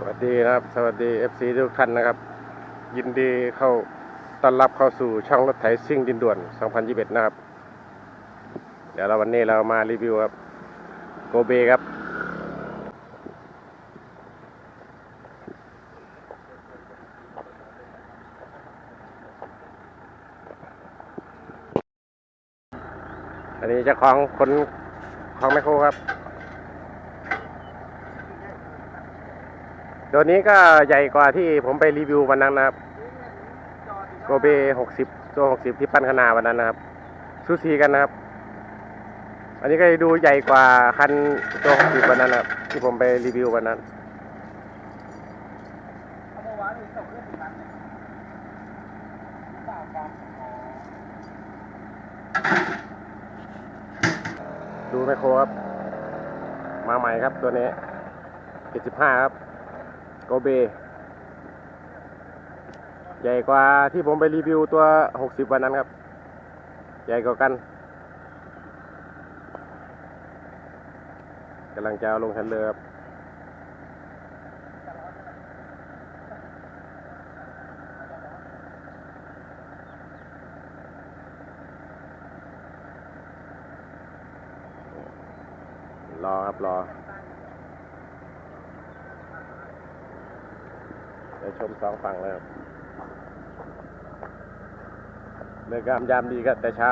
สวัสดีนะครับ สวัสดี FC ทุกท่านนะครับ ยินดีเข้าต้อนรับเข้าสู่ช่องรถไถซิ่งดินด่วน 2021 นะครับ เดี๋ยวเราวันนี้เรามารีวิวครับโกเบครับ อันนี้เจ้าของคนของแมคโครครับ ตัวนี้ก็ใหญ่กว่าที่ผมไปรีวิววันนั้นนะครับโกเบหกสิบตัวหกสิบที่ปั้นขนาวันนั้นนะครับซูซีกันนะครับ อันนี้ก็ดูใหญ่กว่าคันตัวหกสิบวันนั้นนะครับที่ผมไปรีวิววันนั้นดูไมโครครับ มาใหม่ครับตัวนี้เจ็ดสิบห้าครับ โกเบ ใหญ่กว่าที่ผมไปรีวิวตัวหกสิบวันนั้นครับ ใหญ่กว่ากันกำลังจะเอาลงทันเรือครับรอครับรอ เดี๋ยวชมสองฝั่งเลยครับเลิกงามยามดีก็แต่เช้า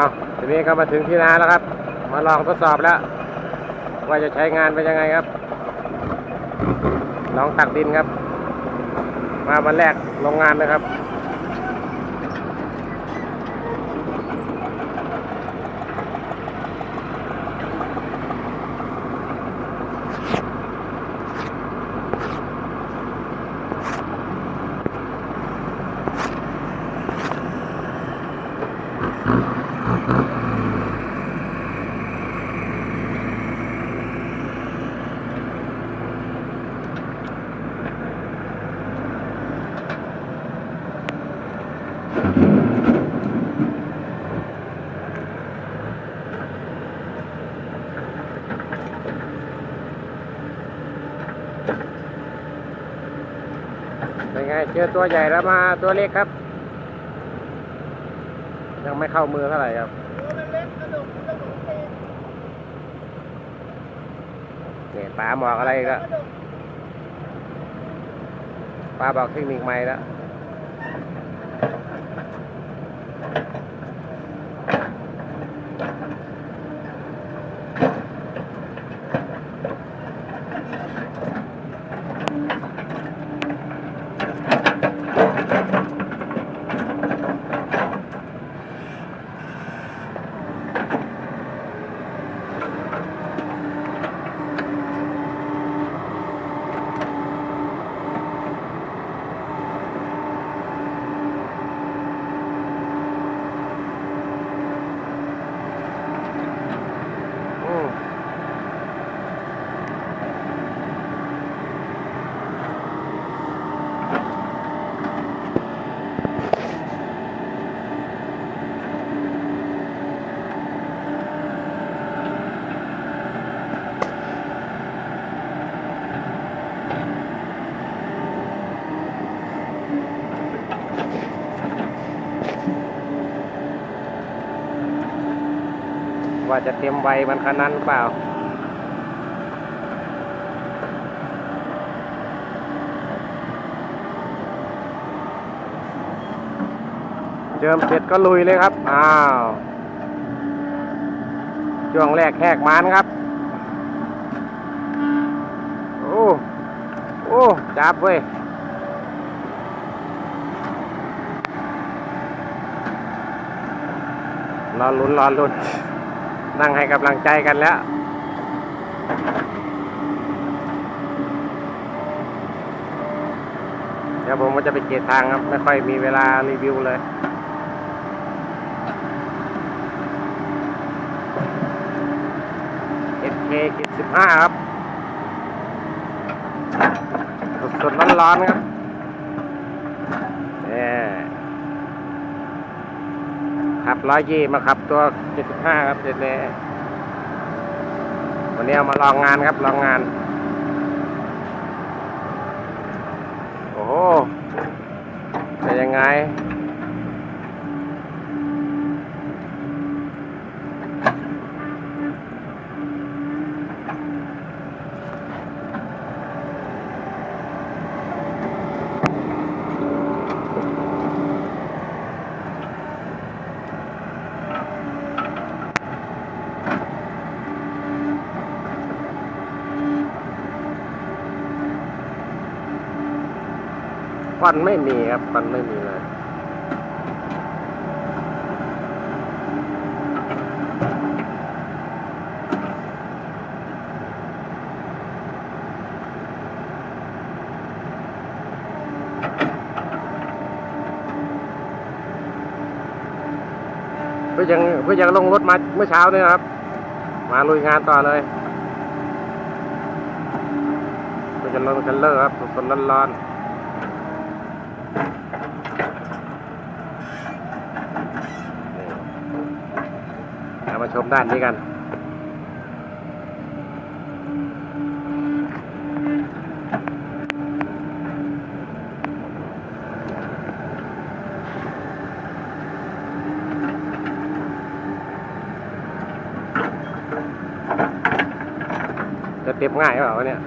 อาทีนี้ก็มาถึงที่นาแล้วครับ มาลองทดสอบแล้ว ว่าจะใช้งานเป็นยังไงครับ ลองตักดินครับ มาวันแรกโรงงานนะครับ ไง เจอตัวใหญ่แล้วมาตัวเล็กครับ ยังไม่เข้ามือเท่าไหร่ครับเนี่ยปลาหมอกอะไรอีก็ปลาบอกเทคนิคใหม่แล้ว อืม ว่าจะเต็มไวมันขนาดนั้นหรือเปล่า เจิมเสร็จก็ลุยเลยครับ อ้าว ช่วงแรกแหกมันครับ โอ้ โอ้ จับเว้ยรอลุ้นรอลุ้น นั่งให้กำลังใจกันแล้ว เดี๋ยวผมก็จะไปเกียทางครับ ไม่ค่อยมีเวลารีวิวเลยเอ็ดเคเจ็ดสิบห้าครับสดๆร้อนๆครับ ร้อยยี่มาขับ ตัวเจ็ดสิบห้าครับเจ็ดเลยวันนี้เอามาลองงานครับลองงาน โอ้โหเป็นยังไง ควันไม่มีครับควันไม่มีเลยเพื่อยังเพื่อยังลงรถมาเมื่อเช้านี่ครับ มาลุยงานต่อเลยเพื่อจะลงคันเลอร์ครับสดๆร้อนๆ เอามาชมด้านนี้กัน จะเต็มง่ายหรือเปล่าเนี่ย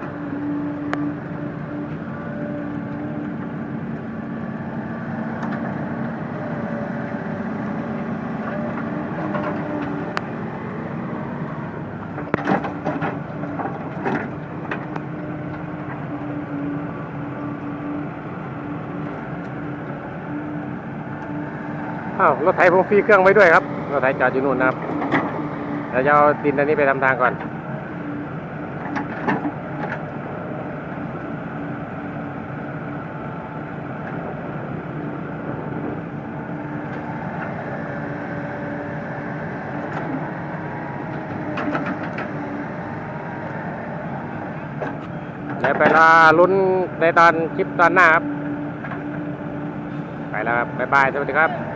อ้าวรถไถผมฟรีเครื่องไว้ด้วยครับรถไถจอดอยู่นู่นนะครับเดี๋ยวจะเอาดินอันนี้ไปทำทางก่อนเดี๋ยวไปรอลุ้นในตอนคลิปตอนหน้าครับ ไปแล้วครับ บ๊ายบาย สวัสดีครับ